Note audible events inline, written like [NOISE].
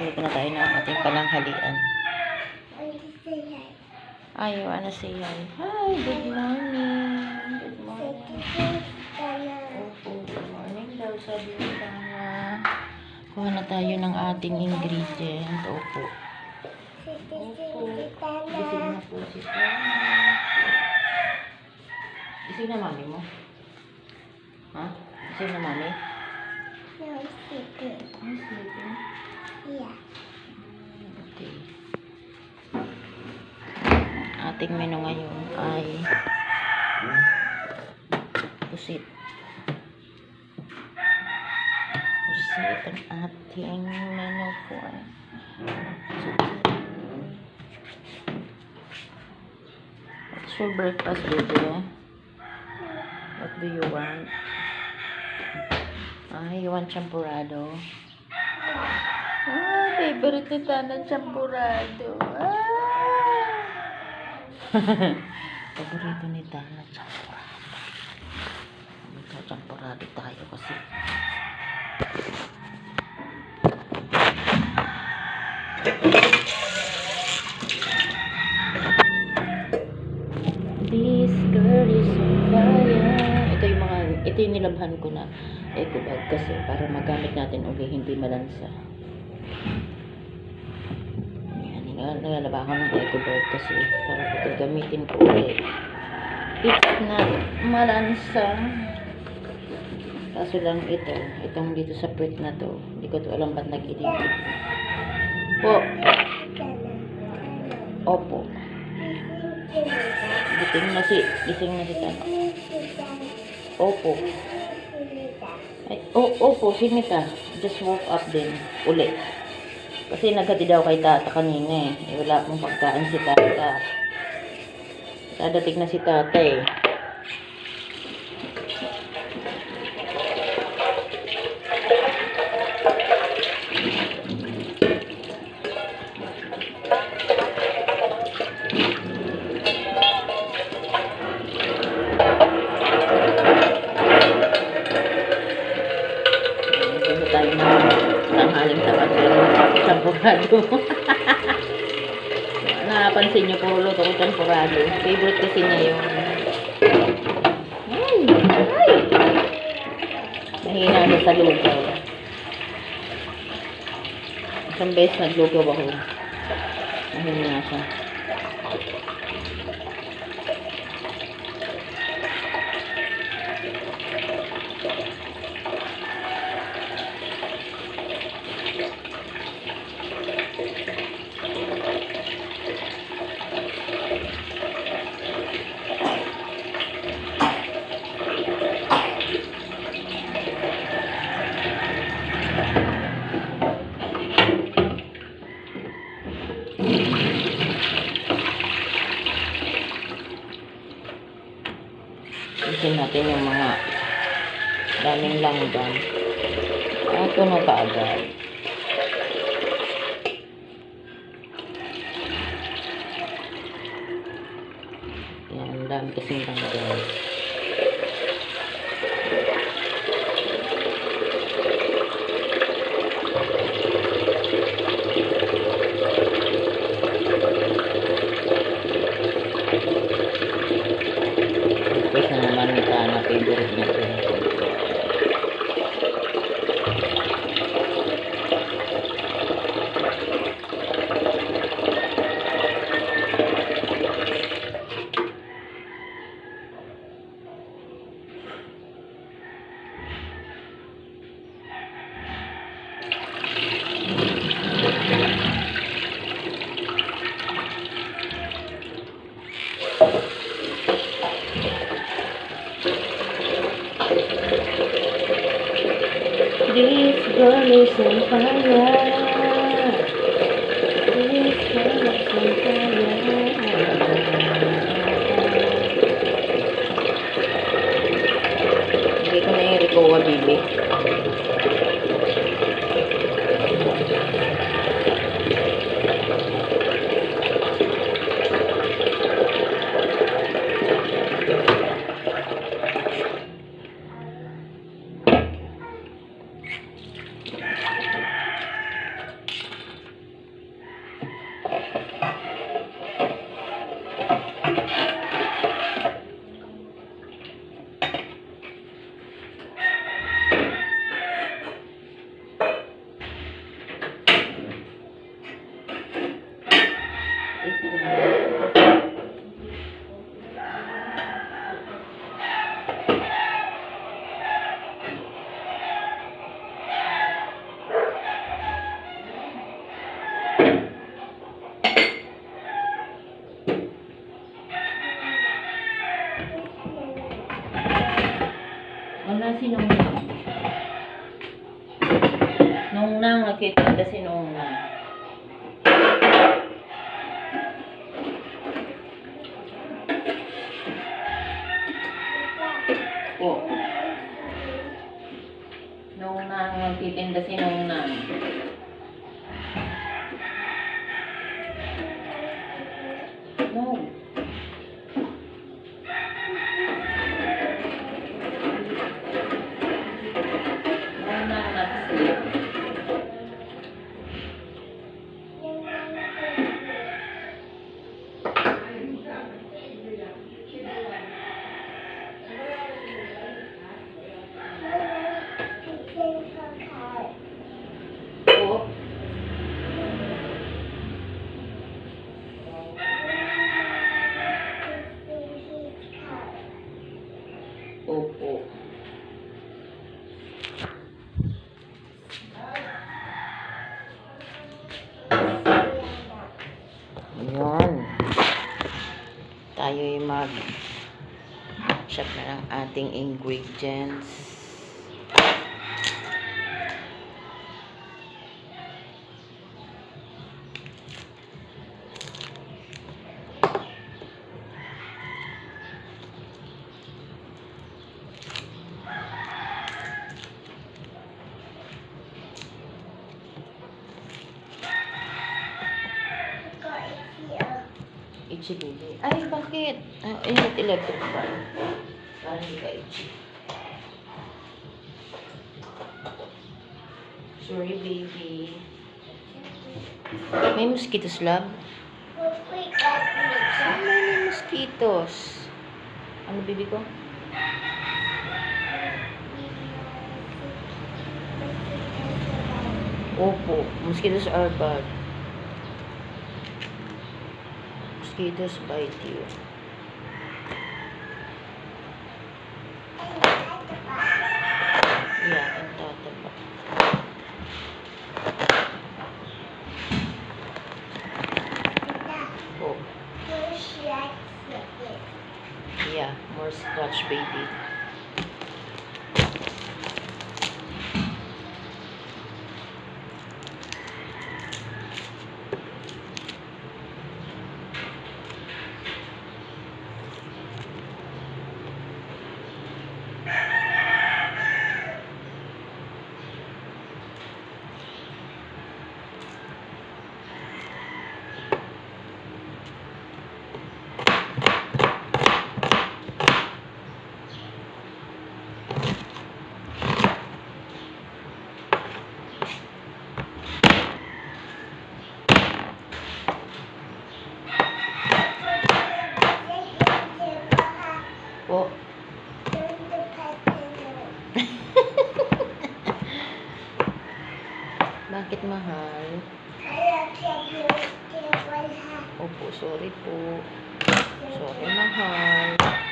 Dito na tayo ng ating pananghalian. You wanna say hi? Hi, good morning. Good morning. Daw, sabi ni. Kuha na tayo ng ating ingredient. Opo. Opo. Gising na po si Tana. Gising na mami mo? Ha? Gising na mami? I'm Ating menu ngayon ay pusit. Pusit ang ating menu for What's your breakfast, baby? What do you want? Ah, you want champurrado? Ah, favorite ni Tana champurrado. Ah! [LAUGHS] Paborito ni Tana champurrado. Magka-champurrado tayo kasi. This girl is on fire. Ito yung mga, ito yung nilabhan ko na eco bag kasi para magamit natin uli, hindi malansa. Nilalaba ako ng eco bag kasi para pag gamitin ko uli. It's not malansa. Kaso lang ito, itong dito sa print na to, hindi ko to alam ba't nag-iligid. Po, opo. Gising na si, gising na si Tano. Opo. Ay, o, opo, si Mita. Just woke up din. Uli. Kasi nagkati daw kay tata kanina eh. wala pong pagkaan si tata. Dadating na si tata eh. Favorite kasi niya yung... Ay! Ay! Mahina na sa lugaw. Isang beses naglugaw ako. Mahina siya. Natin yung mga daming langgam. Ito na kaagad. Yan, dami kasing langgam. Tapos na naman ni Tana, favorite niya ito. This girl is on fire. This girl is on fire. Hindi ko na yung Ricoa Bibi. Na magtitinda si noong mag shop na ng ating ingredients. Itchy baby. Ay, bakit? Ah, init electric fan. Parang hindi ka itchy. Sorry, baby. May mosquitoes, love? Ah, may mosquitoes. Ano, baby ko? Opo, mosquitoes are bad. Mosquitoes bite you. Yeah, tataba. Oh, yeah, more scratch, baby. Mahal? Opo, sorry po. Sorry, mahal.